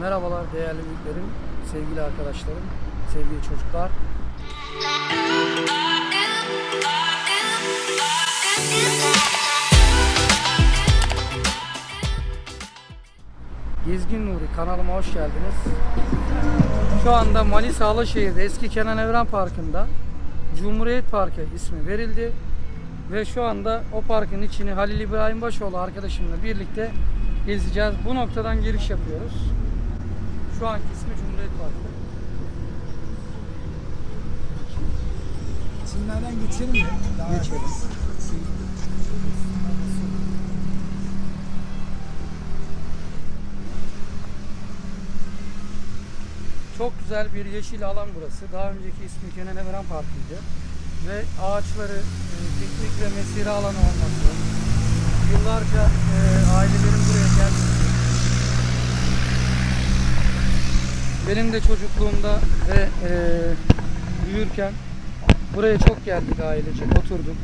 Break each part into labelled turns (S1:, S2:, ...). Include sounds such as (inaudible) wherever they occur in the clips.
S1: Merhabalar değerli büyüklerim, sevgili arkadaşlarım, sevgili çocuklar. Gezgin Nuri kanalıma hoş geldiniz. Şu anda Manisa Alaşehir'de eski Kenan Evren Parkı'nda Cumhuriyet Parkı ismi verildi. Ve şu anda o parkın içini Halil İbrahim Başoğlu arkadaşımla birlikte gezeceğiz. Bu noktadan giriş yapıyoruz. Şu anki ismi Cumhuriyet Parkı.
S2: İçinden geçelim mi? Daha
S1: Geçelim. Çok güzel bir yeşil alan burası. Daha önceki ismi Kenan Evren Parkı'ydı. Ve ağaçları, e, piknik ve mesire alanı olması. Yıllarca e, ailelerin buraya gelmesi. Benim de çocukluğumda ve e, büyürken buraya çok geldik ailecek, oturduk.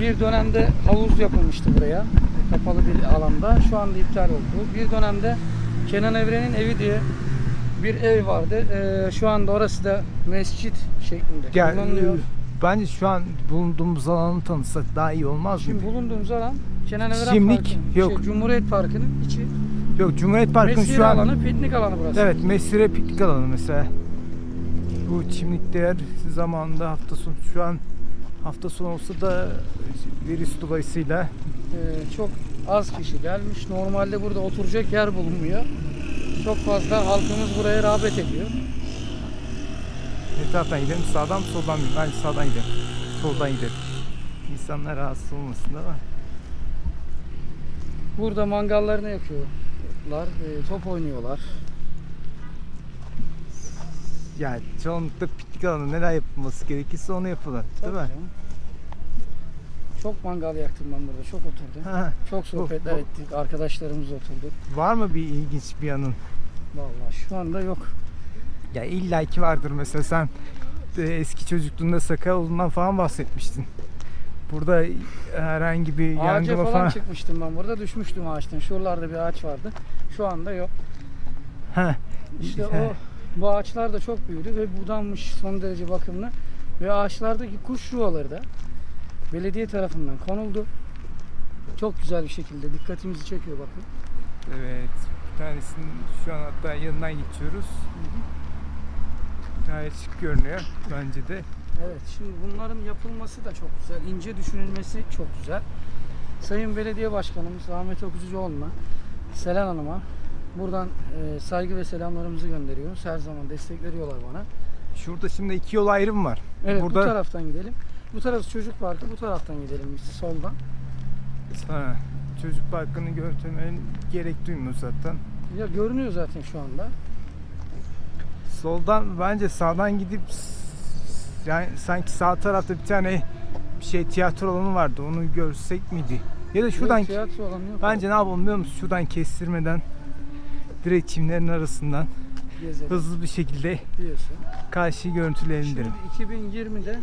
S1: Bir dönemde havuz yapılmıştı buraya. Kapalı bir alanda. Şu anda iptal oldu. Bir dönemde Kenan Evren'in evi diye bir ev vardı. Ee, şu anda orası da mescit şeklinde
S2: Gel,
S1: kullanılıyor.
S2: bence şu an bulunduğumuz alanı tanısak daha iyi olmaz mı?
S1: Şimdi bulunduğumuz alan Kenan Evren
S2: Şimdilik
S1: Parkı'nın,
S2: yok.
S1: şey, Cumhuriyet Parkı'nın içi.
S2: Yok Cumhuriyet Parkı'nın
S1: Mesire
S2: şu an
S1: alanı, piknik alanı burası.
S2: evet mesire piknik alanı mesela. Bu çimlikler zamanında hafta sonu şu an hafta sonu olsa da virüs dolayısıyla
S1: Ee, çok az kişi gelmiş. Normalde burada oturacak yer bulunmuyor. Çok fazla halkımız buraya rağbet ediyor.
S2: ne taraftan gidelim? Sağdan mı soldan mı? Bence sağdan gidelim. Soldan gidelim. İnsanlar rahatsız olmasın ama.
S1: Burada mangallarını yakıyorlar, e, top oynuyorlar.
S2: Yani çoğunlukla piknik alanı neler yapılması gerekirse onu yapılır. Değil
S1: Tabii
S2: mi?
S1: canım. Çok mangal yaktım ben burada, çok oturdum.
S2: Ha,
S1: Çok sohbetler
S2: bu-
S1: ettik, arkadaşlarımız oturduk.
S2: var mı bir ilginç bir yanın?
S1: Vallahi şu anda yok.
S2: Ya illaki vardır mesela sen e, eski çocukluğunda Sakaoğlu'ndan falan bahsetmiştin. Burada herhangi bir
S1: Ağaca
S2: yangına
S1: falan,
S2: falan...
S1: çıkmıştım ben burada, düşmüştüm ağaçtan. Şuralarda bir ağaç vardı. Şu anda yok.
S2: Ha,
S1: İşte
S2: He.
S1: o bu ağaçlar da çok büyüdü ve budanmış son derece bakımlı. Ve ağaçlardaki kuş yuvaları da belediye tarafından konuldu. Çok güzel bir şekilde dikkatimizi çekiyor bakın.
S2: evet. Bir tanesinin şu an hatta yanından geçiyoruz. Gayet şık görünüyor bence de.
S1: Evet şimdi bunların yapılması da çok güzel. ince düşünülmesi çok güzel. Sayın Belediye Başkanımız Ahmet Okuzucuoğlu'na, Selen Hanım'a buradan e, saygı ve selamlarımızı gönderiyoruz. Her zaman destek veriyorlar bana.
S2: Şurada şimdi iki yol ayrım var.
S1: Evet
S2: Burada
S1: bu taraftan gidelim. Bu tarafı çocuk parkı, bu taraftan gidelim biz soldan.
S2: ha, çocuk parkını görüntülemenin gerek duymuyor zaten.
S1: Ya görünüyor zaten şu anda.
S2: Soldan bence sağdan gidip yani sanki sağ tarafta bir tane bir şey tiyatro alanı vardı. Onu görsek miydi? Ya da şuradan
S1: Yok, tiyatro alanı yok.
S2: bence ne yapalım biliyor musun? Şuradan kestirmeden direkt çimlerin arasından
S1: gezelim
S2: hızlı bir şekilde
S1: diyorsun.
S2: karşıyı görüntüleyelim
S1: Şimdi
S2: derim.
S1: 2020'de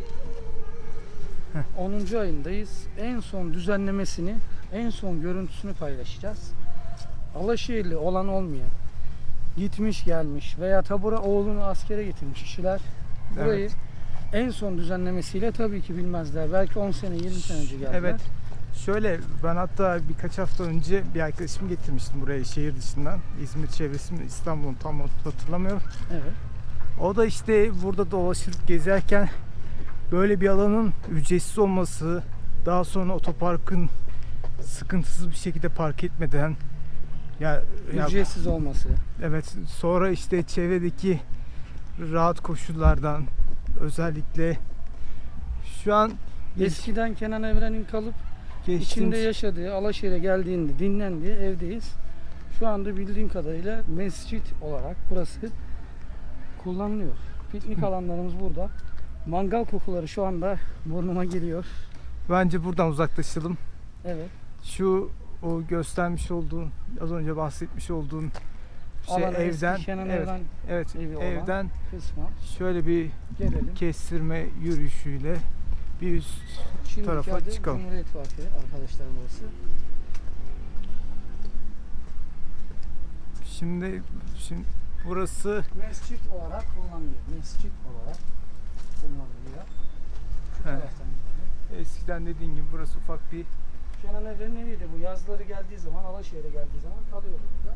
S1: 10. ayındayız. En son düzenlemesini, en son görüntüsünü paylaşacağız. Alaşehirli olan olmayan, gitmiş gelmiş veya tabura oğlunu askere getirmiş kişiler burayı
S2: Evet.
S1: En son düzenlemesiyle tabii ki bilmezler. Belki 10 sene, 20 sene önce geldiler.
S2: Evet. Şöyle ben hatta birkaç hafta önce bir arkadaşımı getirmiştim buraya şehir dışından. İzmir çevresi mi İstanbul'un tam hatırlamıyorum.
S1: Evet.
S2: O da işte burada dolaşıp gezerken böyle bir alanın ücretsiz olması, daha sonra otoparkın sıkıntısız bir şekilde park etmeden ya, ya
S1: Ücretsiz olması.
S2: evet sonra işte çevredeki rahat koşullardan özellikle şu an
S1: Eskiden Kenan Evren'in kalıp
S2: geçtiğimiz-
S1: İçinde yaşadığı, Alaşehir'e geldiğinde dinlendiği evdeyiz. Şu anda bildiğim kadarıyla mescit olarak burası kullanılıyor. Piknik (laughs) alanlarımız burada. Mangal kokuları şu anda burnuma geliyor.
S2: bence buradan uzaklaşalım.
S1: Evet.
S2: Şu o göstermiş olduğun az önce bahsetmiş olduğun şey
S1: Alan
S2: evden evet,
S1: Evren
S2: evet
S1: evi olan.
S2: evden
S1: kısmı.
S2: şöyle bir
S1: Gelelim.
S2: kestirme yürüyüşüyle bir üst
S1: Şimdi
S2: tarafa
S1: adı
S2: çıkalım.
S1: Cumhuriyet Parkı arkadaşlar burası.
S2: Şimdi şimdi burası
S1: Mescit olarak kullanılıyor. Mescit olarak kullanılıyor. Şu
S2: Evet. eskiden dediğin gibi burası ufak bir
S1: Kenan Evren'in eviydi bu. Yazları geldiği zaman, Alaşehir'e geldiği zaman kalıyordu burada.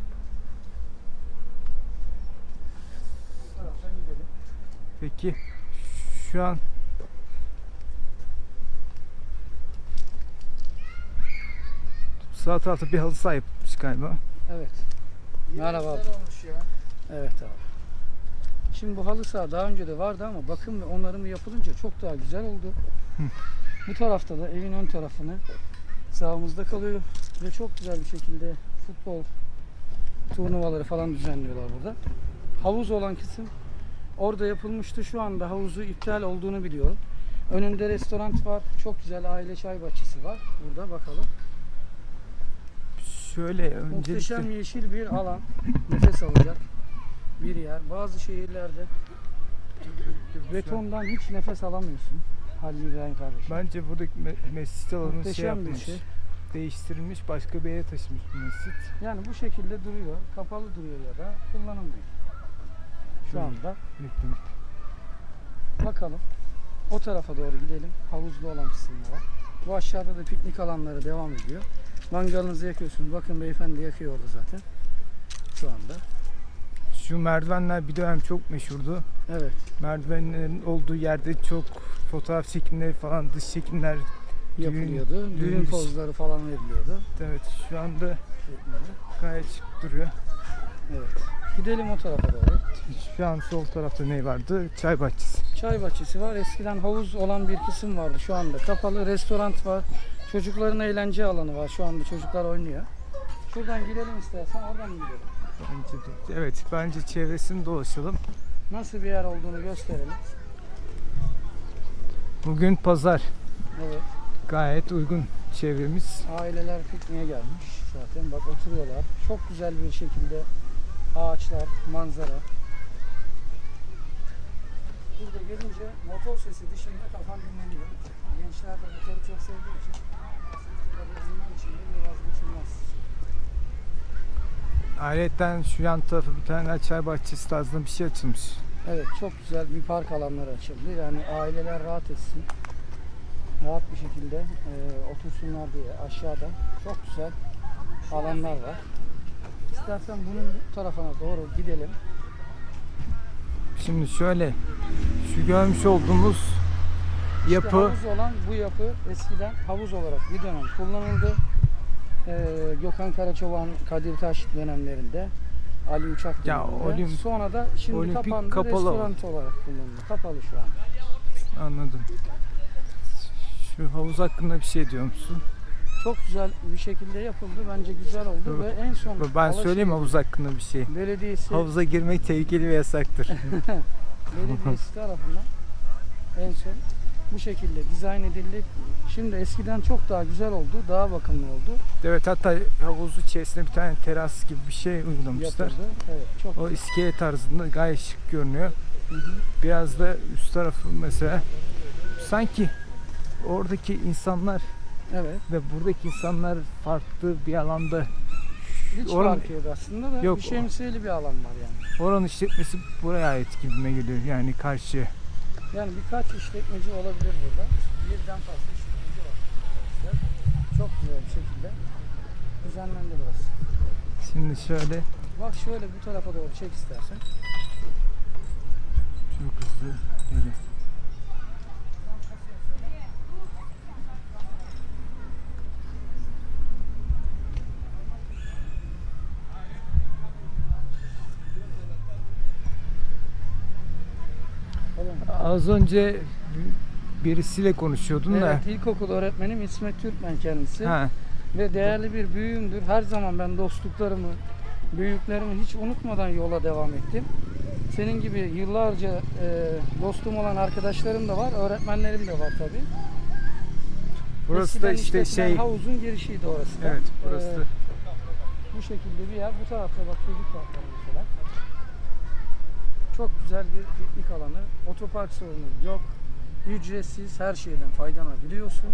S1: Bu taraftan gidelim.
S2: Peki şu an sağ tarafta bir halı saha yapılmış galiba.
S1: Evet. Merhaba abi.
S3: olmuş ya.
S1: Evet abi. Şimdi bu halı saha daha önce de vardı ama bakım ve onarımı yapılınca çok daha güzel oldu.
S2: Hı.
S1: Bu tarafta da evin ön tarafını sağımızda kalıyor ve çok güzel bir şekilde futbol turnuvaları falan düzenliyorlar burada. Havuz olan kısım orada yapılmıştı. Şu anda havuzu iptal olduğunu biliyorum. Önünde restoran var. Çok güzel aile çay bahçesi var. Burada bakalım.
S2: Şöyle öncelikle
S1: Muhteşem yeşil bir alan. Nefes alacak bir yer. Bazı şehirlerde betondan hiç nefes alamıyorsun. Halil İbrahim kardeşim.
S2: Bence buradaki me- mescit alanı şey
S1: Muhteşem bir
S2: yapmış.
S1: şey.
S2: Değiştirilmiş başka bir yere taşımış bu mescit.
S1: Yani bu şekilde duruyor. Kapalı duruyor ya da kullanılmıyor. Şu anda. Bakalım. O tarafa doğru gidelim. Havuzlu olan kısımda var. Bu aşağıda da piknik alanları devam ediyor. Mangalınızı yakıyorsunuz. Bakın beyefendi yakıyor orada zaten. Şu anda.
S2: Şu merdivenler bir dönem çok meşhurdu.
S1: Evet.
S2: Merdivenlerin olduğu yerde çok fotoğraf çekimleri falan dış çekimler
S1: Yapılıyordu. Düğün,
S2: düğün-
S1: pozları falan veriliyordu.
S2: evet şu anda gayet şık duruyor.
S1: Evet. Gidelim o tarafa doğru.
S2: Şu an sol tarafta ne vardı? Çay bahçesi.
S1: Çay bahçesi var. Eskiden havuz olan bir kısım vardı. Şu anda kapalı. Restoran var. Çocukların eğlence alanı var. Şu anda çocuklar oynuyor. Şuradan gidelim istersen. Oradan mı gidelim?
S2: Bence de. Evet bence çevresini dolaşalım.
S1: Nasıl bir yer olduğunu gösterelim.
S2: Bugün pazar.
S1: Evet.
S2: Gayet uygun çevremiz.
S1: Aileler pikniğe gelmiş zaten. Bak oturuyorlar. Çok güzel bir şekilde ağaçlar, manzara. Burada gelince motor sesi dışında kafan dinleniyor. Gençler de motoru çok sevdiği için tabii bundan için de bir vazgeçilmez.
S2: Ayrıca şu yan tarafı bir tane çay bahçesi tarzında bir şey açılmış.
S1: Evet çok güzel bir park alanları açıldı. Yani aileler rahat etsin. Rahat bir şekilde e, otursunlar diye aşağıda çok güzel alanlar var. İstersen bunun bu tarafına doğru gidelim.
S2: Şimdi şöyle şu görmüş olduğumuz
S1: İşte
S2: yapı
S1: havuz olan bu yapı eskiden havuz olarak bir dönem kullanıldı. Ee, Gökhan Karaçoban, Kadir Taş dönemlerinde Ali Uçak
S2: Ya,
S1: döneminde. Sonra da şimdi
S2: olimpik
S1: kapandı
S2: kapalı
S1: restoran olarak kullanılıyor. Kapalı şu an.
S2: anladım. Şu havuz hakkında bir şey diyor musun?
S1: Çok güzel bir şekilde yapıldı. Bence güzel oldu
S2: Evet.
S1: ve en son
S2: Ben
S1: Alaşehir
S2: söyleyeyim havuz hakkında bir şey.
S1: Belediyesi
S2: Havuza girmek tehlikeli ve yasaktır. (laughs)
S1: Belediyesi tarafından en son bu şekilde dizayn edildi. Şimdi eskiden çok daha güzel oldu. Daha bakımlı oldu.
S2: evet hatta havuz içerisinde bir tane teras gibi bir şey uygulamışlar.
S1: Yapıldı. Evet, çok
S2: O iskele tarzında gayet şık görünüyor.
S1: Hı hı.
S2: Biraz da üst tarafı mesela sanki oradaki insanlar
S1: Evet.
S2: ve buradaki insanlar farklı bir alanda
S1: Hiç
S2: Oranın-
S1: fark yok aslında da
S2: Yok.
S1: bir şemsiyeli bir alan var yani.
S2: oranın işletmesi buraya ait gibime geliyor yani karşı.
S1: Yani birkaç işletmeci olabilir burada. Birden fazla işletmeci var. Çok güzel bir şekilde düzenlendi burası.
S2: Şimdi şöyle
S1: Bak şöyle bu tarafa doğru çek istersen.
S2: çok hızlı geliyor. Az önce birisiyle konuşuyordun da.
S1: Evet, ilkokul öğretmenim İsmet Türkmen kendisi.
S2: Ha,
S1: Ve değerli bir büyüğümdür. Her zaman ben dostluklarımı, büyüklerimi hiç unutmadan yola devam ettim. Senin gibi yıllarca e, dostum olan arkadaşlarım da var, öğretmenlerim de var tabi.
S2: burası da işte şey
S1: Havuzun girişiydi orası da.
S2: evet burası
S1: Ee, bu şekilde bir yer. Bu tarafta bak çocuk var mesela. Çok güzel bir piknik alanı. Otopark sorunu yok. Ücretsiz her şeyden faydalanabiliyorsun.